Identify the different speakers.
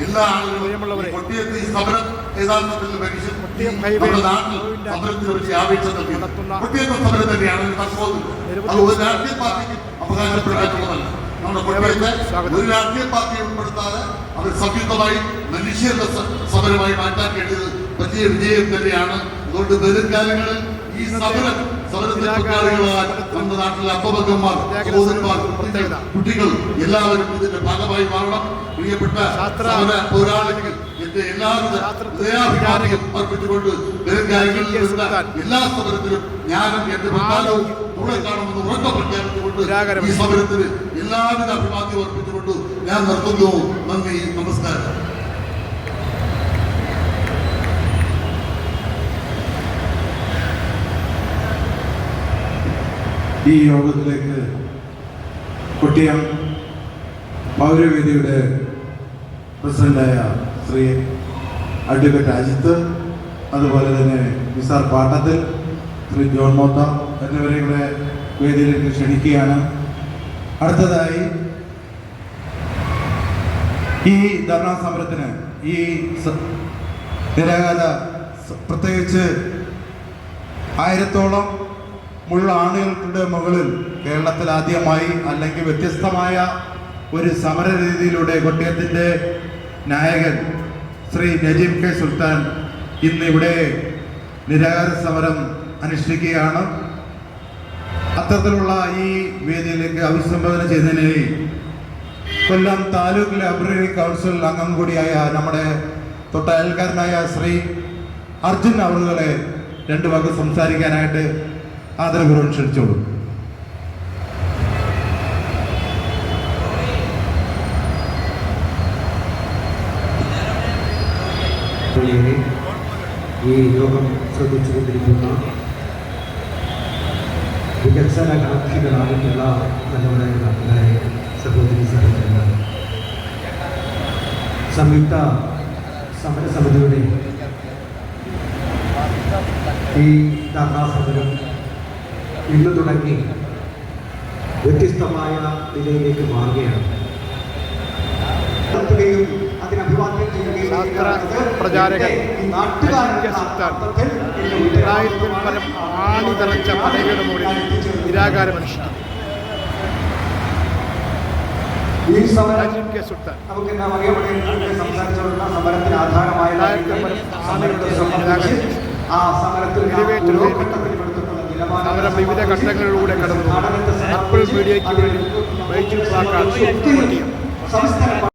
Speaker 1: ഈ കൊട്ടിയത്ത് സമരം യഥാർത്ഥത്തിൽ നമ്മുടെ നാട്ടിൽ സമരത്തിന് ഒരു ആവേശം നൽകി
Speaker 2: നടത്തുന്ന
Speaker 1: സമരം തന്നെയാണ് തത്വമില്ല അത് ഒരു രാഷ്ട്രീയ പാർട്ടിക്ക് അവകാശപ്പെടാനുള്ളതല്ല. നമ്മുടെ കൊട്ടിയത്തെ ഒരു രാഷ്ട്രീയ പാർട്ടിയെ ഉൾപ്പെടുത്താതെ അവർ സംയുക്തമായി മനുഷ്യരുടെ സമരമായി മാറ്റാൻ കഴിഞ്ഞത് വലിയ വിജയം തന്നെയാണ്. അതുകൊണ്ട് വരും കാലങ്ങളിൽ ഈ സമരം നമ്മുടെ നാട്ടിലെ അപ്പബന്ധന്മാർ സഹോദരന്മാർ. കുട്ടികൾ എല്ലാവരും ഇതിന്റെ ഭാഗമായി മാറണം. പ്രിയപ്പെട്ട പോരാളികൾ എന്റെ ഹൃദയാഭിമാനം അർപ്പിച്ചുകൊണ്ട് വരും കാര്യങ്ങളിൽ. എല്ലാ സമരത്തിലും ഞാനും എന്റെ പ്രധാനവും കൂടെ കാണുമെന്ന് ഉറക്കെ പ്രഖ്യാപിച്ചുകൊണ്ട് ഈ സമരത്തിന് എല്ലാവിധ അഭിവാദ്യം അർപ്പിച്ചുകൊണ്ട് ഞാൻ നിർത്തുന്നു. നന്ദി നമസ്കാരം.
Speaker 3: ഈ യോഗത്തിലേക്ക് കൊട്ടിയം പൗരവേദിയുടെ പ്രസിഡന്റായ ശ്രീ അഡ്വക്കേറ്റ് അജിത്ത് അതുപോലെ തന്നെ നിസാർ പാട്ടത്തിൽ ശ്രീ ജോൺ മോത്ത എന്നിവരെ ഇവിടെ വേദിയിലേക്ക് ക്ഷണിക്കുകയാണ്. അടുത്തതായി ഈ ധർണാ സമരത്തിന് ഈ നിരാകാല പ്രത്യേകിച്ച് ആയിരത്തോളം മുള്ള ആണുകളുടെ മുകളിൽ കേരളത്തിൽ ആദ്യമായി അല്ലെങ്കിൽ വ്യത്യസ്തമായ ഒരു സമര രീതിയിലൂടെ കൊട്ടിയത്തിന്റെ നായകൻ ശ്രീ നജീബ് കെ സുൽത്താൻ ഇന്ന് ഇവിടെ നിരാകാര സമരം അനുഷ്ഠിക്കുകയാണ്. അത്തരത്തിലുള്ള ഈ വേദിയിലേക്ക് അഭിസംബോധന ചെയ്യുന്നതിനായി കൊല്ലം താലൂക്ക് ലൈബ്രറി കൗൺസിൽ അംഗം കൂടിയായ നമ്മുടെ തൊട്ടയൽക്കാരനായ ശ്രീ അർജുൻ അവളുകളെ രണ്ടു വാക്ക് സംസാരിക്കാനായിട്ട് ആദരപൂർവം ക്ഷണിച്ചോളൂ
Speaker 4: ഈ യോഗം ശ്രദ്ധിച്ചുകൊണ്ടിരിക്കുന്ന വികസന കാക്ഷികളായിട്ടുള്ള നല്ലവരായ നാട്ടുകാരെ സഹോദരി സഹോദരങ്ങൾ. സംയുക്ത സമരസമിതിയുടെ ഈ ധർണാ സമരം ഇന്ന് തുടങ്ങി വ്യത്യസ്തമായ നിലയിലേക്ക് മാറുകയാണ്. നടത്തുകയും അതിന് അഭിവാദ്യം ചെയ്യുകയും
Speaker 2: പ്രചാരകൻ തൊള്ളായിരത്തിൽ പരം ആണി നിറച്ച പടയുടെ മുകളിൽ നിരാകാരം അനുഷ്ഠിക്കും
Speaker 4: ഈ സമരം നമുക്ക് എന്താ നേരത്തെ സംസാരിച്ചുകൊണ്ടുള്ള സമരത്തിന് ആധാരമായ ആ സമരത്തിൽ
Speaker 2: സമരം വിവിധ ഘട്ടങ്ങളിലൂടെ കടന്നു ആപ്പിൾ മീഡിയയ്ക്ക് വേണ്ടി വൈദ്യുതി